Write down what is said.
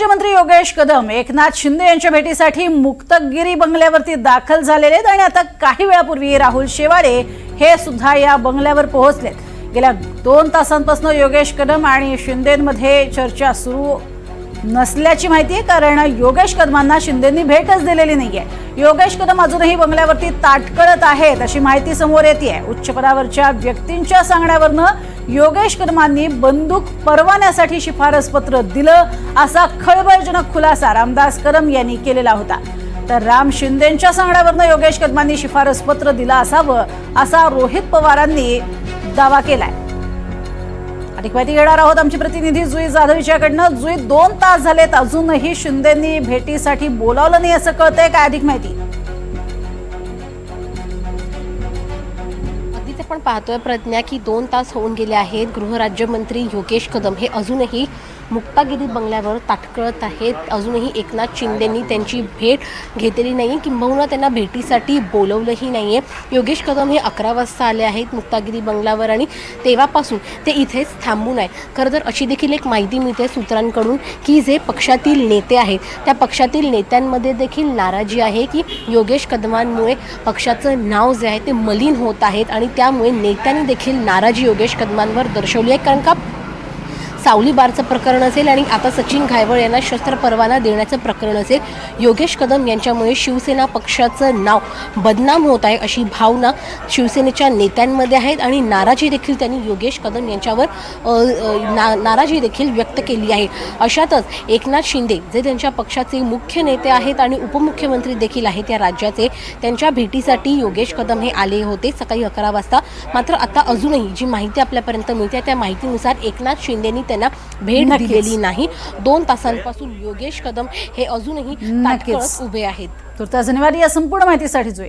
मुख्यमंत्री योगेश कदम एकनाथ शिंदे यांच्या भेटीसाठी मुक्तगिरी बंगल्यावरती दाखल झालेले आहेत आणि आता काही वेळापूर्वी राहुल शेवाळे हे सुद्धा या बंगल्यावर पोहोचलेत. गेल्या दोन तासांपासून योगेश कदम आणि शिंदेमध्ये चर्चा सुरू नसल्याची माहिती आहे कारण योगेश कदमांना शिंदेंनी भेटच दिलेली नाहीये. योगेश कदम अजूनही बंगल्यावरती ताटकळत आहेत अशी माहिती समोर येते उच्च पदावरच्या व्यक्तींच्या सांगण्यावरनं योगेश कदमांनी बंदूक परवान्यासाठी शिफारस पत्र दिलं असा खळबळजनक खुलासा रामदास कदम यांनी केलेला होता. तर राम शिंदेच्या सांगण्यावरनं योगेश कदमांनी शिफारस पत्र दिलं असावं असा रोहित पवारांनी दावा केलाय. अधिक माहिती घेणार आहोत. आमची प्रतिनिधी जुई जाधव हिच्याकडनं. जुई दोन तास झालेत. अजूनही शिंदेंनी भेटीसाठी बोलावलं नाही असं कळतंय. काय अधिक माहिती अगदीच आपण पाहतोय प्रज्ञा की दोन तास होऊन गेले आहेत. गृहराज्यमंत्री योगेश कदम हे अजूनही मुक्तागिरी बंगल्यावर ताटकळत आहेत. अजूनही एकनाथ शिंदेंनी त्यांची भेट घेतलेली नाही किंबहुना त्यांना भेटीसाठी बोलवलंही नाही आहे योगेश कदम हे अकरा वाजता आले आहेत मुक्तागिरी बंगल्यावर आणि तेव्हापासून ते इथेच थांबून आहे खरं तर अशी देखील एक माहिती मिळते सूत्रांकडून की जे पक्षातील नेते आहेत त्या पक्षातील नेत्यांमध्ये देखील नाराजी आहे की योगेश कदमांमुळे पक्षाचं नाव जे आहे ते मलिन होत आहेत आणि त्यामुळे नेत्यांनी देखील नाराजी योगेश कदमांवर दर्शवली आहे. कारण का? सावली बारचं प्रकरण असेल आणि आता सचिन घायवळ यांना शस्त्र परवाना देण्याचं प्रकरण असेल योगेश कदम यांच्यामुळे शिवसेना पक्षाचं नाव बदनाम होत आहे अशी भावना शिवसेनेच्या नेत्यांमध्ये आहेत आणि नाराजी देखील त्यांनी योगेश कदम यांच्यावर ना नाराजी देखील व्यक्त केली आहे. अशातच एकनाथ शिंदे जे त्यांच्या पक्षाचे मुख्य नेते आहेत आणि उपमुख्यमंत्री देखील आहेत या राज्याचे त्यांच्या भेटीसाठी योगेश कदम हे आले होते सकाळी अकरा वाजता. मात्र आता अजूनही जी माहिती आपल्यापर्यंत मिळते त्या माहितीनुसार एकनाथ शिंदेनी त्यांना भेट. दिलेली नाही. दोन तासांपासून योगेश कदम हे अजूनही उभे आहेत. तुर्तास धन्यवाद या संपूर्ण माहितीसाठी जुई.